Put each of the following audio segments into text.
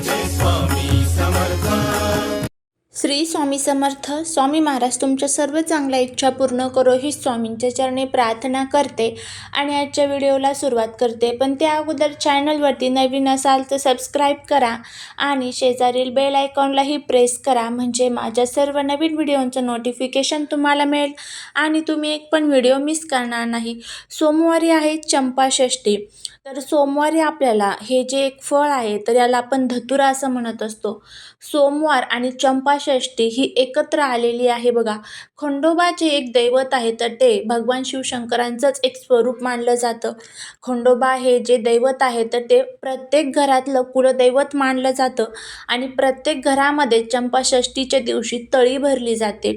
this one. Shri Swami Samarth. Swami Maharaj तुमच्या सर्व चांगल्या इच्छा पूर्ण करो ही स्वामींच्या चरणी प्रार्थना करते आणि आजच्या व्हिडिओला सुरुवात करते. पण त्या अगोदर चॅनलवरती नवीन असाल तर सबस्क्राईब करा आणि शेजारील बेल आयकॉनलाही प्रेस करा म्हणजे माझ्या सर्व नवीन व्हिडिओंचं नोटिफिकेशन तुम्हाला मिळेल आणि तुम्ही एक पण व्हिडिओ मिस करणार नाही. सोमवारी आहे चंपाषष्ठी तर सोमवारी आपल्याला हे जे एक फळ आहे तर याला आपण धतुरा असं म्हणत असतो. सोमवार आणि षष्टी ही एकत्र आलेली आहे बघा. खंडोबाचे एक दैवत आहे तर ते भगवान शिवशंकरांचंच एक स्वरूप मानलं जातं. खंडोबा हे जे दैवत आहे तर ते प्रत्येक घरातलं कुलदैवत मानलं जातं आणि प्रत्येक घरामध्ये चंपाषष्ठीच्या दिवशी तळी भरली जाते.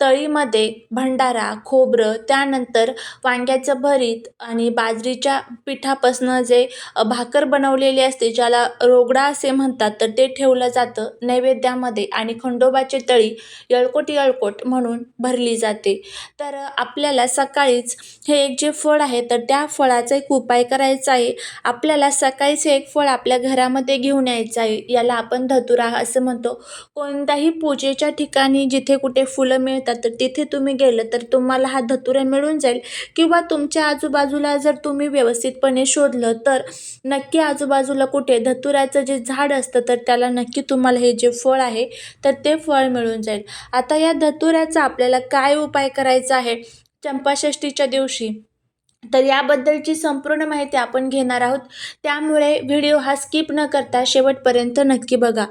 तळीमध्ये भंडारा खोबरं त्यानंतर वांग्याचं भरीत आणि बाजरीच्या पिठापासनं जे भाकर बनवलेली असते ज्याला रोगडा असे म्हणतात तर ते ठेवलं जातं नैवेद्यामध्ये आणि खंडोबाची तळी येळकोट येळकोट म्हणून भरली जाते. तर आपल्याला सकाळीच हे एक जे फळ आहे तर त्या फळाचा एक उपाय करायचा आहे. आपल्याला सकाळीच हे एक फळ आपल्या घरामध्ये घेऊन यायचं आहे याला आपण धतुरा असं म्हणतो. कोणत्याही पूजेच्या ठिकाणी जिथे कुठे फुलं मिळतात तर तिथे तुम्ही गेलं तर तुम्हाला हा धतुरा मिळून जाईल. किंवा तुमच्या आजूबाजूला जर तुम्ही व्यवस्थितपणे शोधलं तर नक्की आजूबाजूला कुठे धतुराचं जे झाड असतं तर त्याला नक्की तुम्हाला हे जे फळ आहे तर ते फळ मिळून जाईल. आता या धतुऱ्याचा आपल्याला काय उपाय करायचा आहे? चंपाषष्ठीच्या दिवशी तर याबद्दलची संपूर्ण माहिती आपण घेणार आहोत. त्यामुळे व्हिडिओ हा स्किप न करता शेवटपर्यंत नक्की बघा.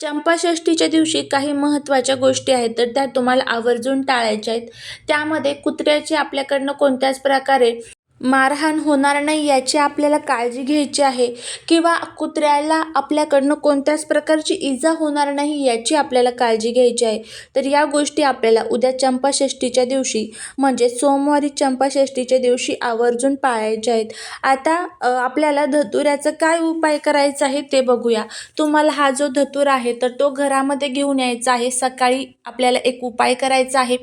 चंपाषष्ठीच्या दिवशी काही महत्त्वाच्या गोष्टी आहेत तर त्या तुम्हाला आवर्जून टाळायच्या आहेत. त्यामध्ये कुत्र्याची आपल्याकडनं कोणत्याच प्रकारे मारहाण होणार नाही याची आपल्याला काळजी घ्यायची आहे किंवा कुत्र्याला आपल्याकडनं कोणत्याच प्रकारची इजा होणार नाही याची आपल्याला काळजी घ्यायची आहे. तर या गोष्टी आपल्याला उद्या चंपाषष्ठीच्या दिवशी म्हणजे सोमवारी चंपाषष्ठीच्या दिवशी आवर्जून पाळायच्या आहेत. आता आपल्याला धतुऱ्याचं काय उपाय करायचा आहे ते बघूया. तुम्हाला हा जो धतूर आहे तर तो घरामध्ये घेऊन यायचा आहे. सकाळी आपल्याला एक उपाय करायचा आहे.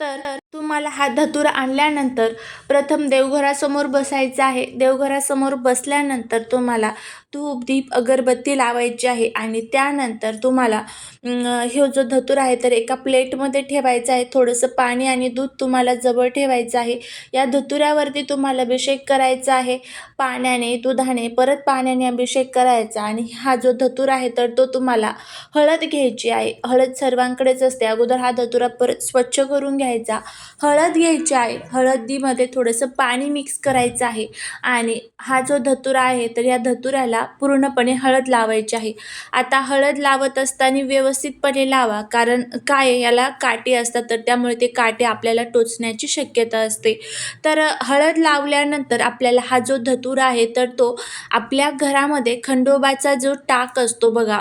तर तुम्हाला हा धतूर आणल्यानंतर प्रथम देवघरासमोर बसायचं आहे. देवघरासमोर बसल्यानंतर तुम्हाला धूप दीप अगरबत्ती लावायची आहे आणि त्यानंतर तुम्हाला हे जो धतूर आहे तर एका प्लेटमध्ये ठेवायचा आहे. थोडंसं पाणी आणि दूध तुम्हाला जवळ ठेवायचं आहे. या धतुऱ्यावरती तुम्हाला अभिषेक करायचा आहे. पाण्याने दुधाने परत पाण्याने अभिषेक करायचा आणि हा जो धतूर आहे तर तो तुम्हाला हळद घ्यायची आहे. हळद सर्वांकडेच असते. अगोदर हा धतुरा परत स्वच्छ करून घ्यायचा. हळद घ्यायची आहे. हळदीमध्ये थोडंसं पाणी मिक्स करायचं आहे. आणि हा जो धतुरा आहे तर या धतुऱ्याला पूर्णपणे हळद लावायची आहे. आता हळद लावत असताना व्यवस्थितपणे लावा कारण काय याला काटे असतात तर त्यामुळे ते काटे आपल्याला टोचण्याची शक्यता असते. तर हळद लावल्यानंतर आपल्याला हा जो धतुरा आहे तर तो आपल्या घरामध्ये खंडोबाचा जो टाक असतो बघा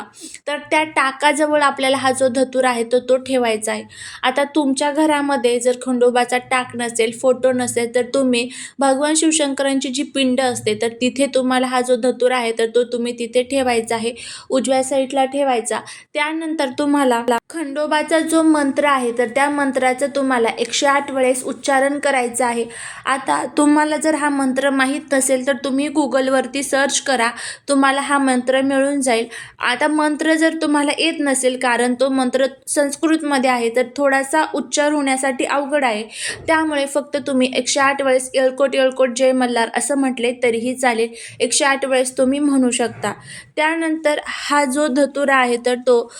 तर त्या टाकाजवळ आपल्याला हा जो धतुरा आहे तर तो ठेवायचा आहे. आता तुमच्या घरामध्ये जर खंडोबाचा टाक नसेल फोटो नसेल तर तुम्ही भगवान शिवशंकरांची जी पिंड असते तर तिथे तुम्हाला हा जो धतूर आहे तर तो तुम्ही तिथे ठेवायचा आहे उजव्या साईडला ठेवायचा. त्यानंतर तुम्हाला खंडोबाचा जो मंत्र आहे तर त्या मंत्राचं तुम्हाला एकशे आठ वेळेस उच्चारण करायचं आहे. आता तुम्हाला जर हा मंत्र माहीत नसेल तर तुम्ही गुगलवरती सर्च करा तुम्हाला हा मंत्र मिळून जाईल. आता मंत्र जर तुम्हाला येत नसेल कारण तो मंत्र संस्कृतमध्ये आहे तर थोडासा उच्चार होण्यासाठी अवघड आहे. त्यामुळे फक्त तुम्ही एकशे आठ वेळेस येळकोट येळकोट जय मल्हार असं म्हटले तरीही चालेल. एकशे आठ वेळेस तुम्ही म्हणू शकता. त्यानंतर हा जो धतुरा आहे तर तो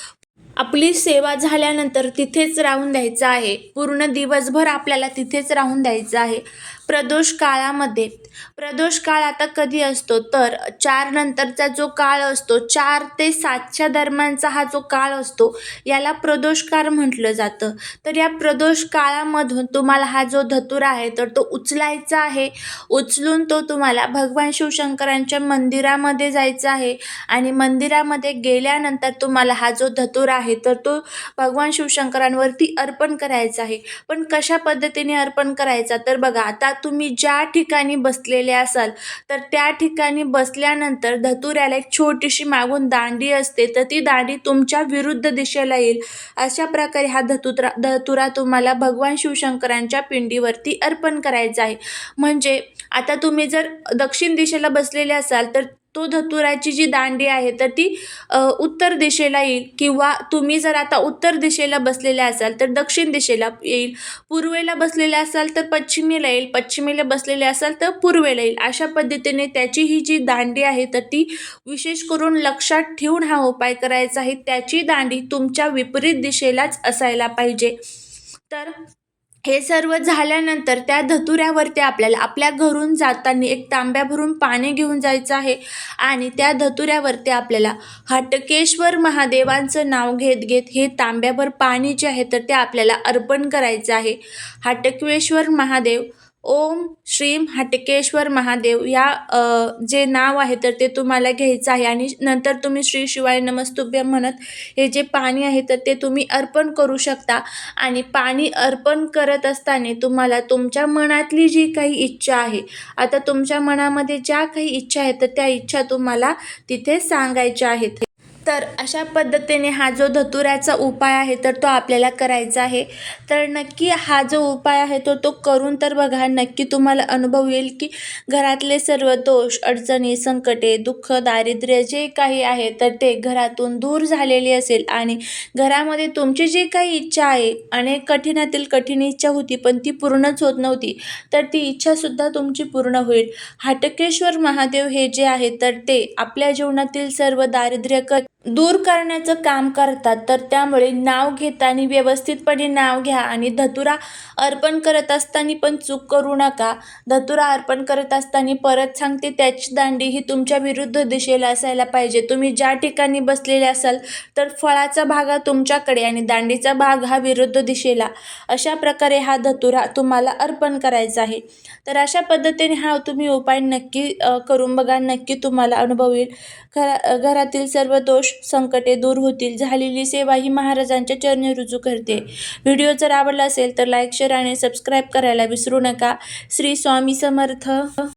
आपली सेवा झाल्यानंतर तिथेच राहून द्यायचा आहे. पूर्ण दिवसभर आपल्याला तिथेच राहून द्यायचं आहे. प्रदोष काळामध्ये प्रदोष काळ आता कधी असतो? तर चार नंतरचा जो काळ असतो चार ते सातच्या दरम्यानचा हा जो काळ असतो याला प्रदोष काळ म्हटलं जातं. तर या प्रदोष काळामधून तुम्हाला हा जो धतुरा आहे तर तो उचलायचा आहे. उचलून तो तुम्हाला भगवान शिवशंकरांच्या मंदिरामध्ये जायचा आहे आणि मंदिरामध्ये गेल्यानंतर तुम्हाला हा जो धतुरा आहे तर तो भगवान शिवशंकरांवरती अर्पण करायचा आहे. पण कशा पद्धतीने अर्पण करायचा? तर बघा आता तुम्ही ज्या ठिकाणी बसलेले असाल तर त्या ठिकाणी बसल्यानंतर धतुऱ्याला एक छोटीशी मागून दांडी असते. तर ती दांडी तुमच्या विरुद्ध दिशेला येईल. अशा प्रकारे हा धतुरा धतुरा तुम्हाला भगवान शिवशंकरांच्या पिंडीवरती अर्पण करायचा आहे. म्हणजे आता तुम्ही जर दक्षिण दिशेला बसलेले असाल तर तो धतुराची जी दांडी आहे तर ती उत्तर दिशेला येईल किंवा तुम्ही जर आता उत्तर दिशेला बसलेले असाल तर दक्षिण दिशेला येईल. पूर्वेला बसलेले असाल तर पश्चिमेला येईल पश्चिमेला बसलेले असाल तर पूर्वेला येईल. अशा पद्धतीने त्याची ही जी दांडी आहे तर ती विशेष करून लक्षात ठेवून हा उपाय करायचा आहे. त्याची दांडी तुमच्या विपरीत दिशेलाच असायला पाहिजे. तर हे सर्व झाल्यानंतर त्या धतुऱ्यावरती आपल्याला आपल्या घरून जाताना एक तांब्या भरून पाणी घेऊन जायचं आहे आणि त्या धतुऱ्यावरती आपल्याला हटकेश्वर महादेवांचं नाव घेत घेत हे तांब्याभर पाणी जे आहे तर ते आपल्याला अर्पण करायचं आहे. हटकेश्वर महादेव ओम श्रीम हटकेश्वर महादेव. या जे नाव आहे तर ते तुम्हाला घ्यायचं आहे. आणि नंतर तुम्ही श्री शिवाय नमस्तुभ्य म्हणत हे जे पाणी आहे तर ते तुम्ही अर्पण करू शकता. आणि पाणी अर्पण करत असताना तुम्हाला तुमच्या मनातली जी काही इच्छा आहे आता तुमच्या मनामध्ये ज्या काही इच्छा आहेत तर त्या इच्छा तुम्हाला तिथे सांगायच्या आहेत. तर अशा पद्धतीने हा जो धतुऱ्याचा उपाय आहे तर तो आपल्याला करायचा आहे. तर नक्की हा जो उपाय आहे तो तो करून तर बघा नक्की तुम्हाला अनुभव येईल की घरातले सर्व दोष अडचणी संकटे दुःख दारिद्र्य जे काही आहे तर ते घरातून दूर झालेले असेल आणि घरामध्ये तुमची जी काही इच्छा आहे अनेक कठीणातील कठीण इच्छा होती पण ती पूर्णच होत नव्हती तर ती इच्छासुद्धा तुमची पूर्ण होईल. हाटकेश्वर महादेव हे जे आहे तर ते आपल्या जीवनातील सर्व दारिद्र्य क दूर करण्याचं काम करतात तर त्यामुळे नाव घेताना व्यवस्थितपणे नाव घ्या आणि धतुरा अर्पण करत असताना पण चूक करू नका. धतुरा अर्पण करत असताना परत सांगते त्याची दांडी ही तुमच्या विरुद्ध दिशेला असायला पाहिजे. तुम्ही ज्या ठिकाणी बसलेले असाल तर फळाचा भाग हा तुमच्याकडे आणि दांडीचा भाग हा विरुद्ध दिशेला. अशा प्रकारे हा धतुरा तुम्हाला अर्पण करायचा आहे. तर अशा पद्धतीने हा तुम्ही उपाय नक्की करून बघा. नक्की तुम्हाला अनुभव येईल घरा घरातील सर्व दोष दोष संकटे दूर होतील. झालेली सेवा ही महाराजांच्या चरणी रुजू करते. व्हिडिओ जर आवडला असेल तर लाईक शेअर आणि सबस्क्राईब करायला विसरू नका. श्री स्वामी समर्थ.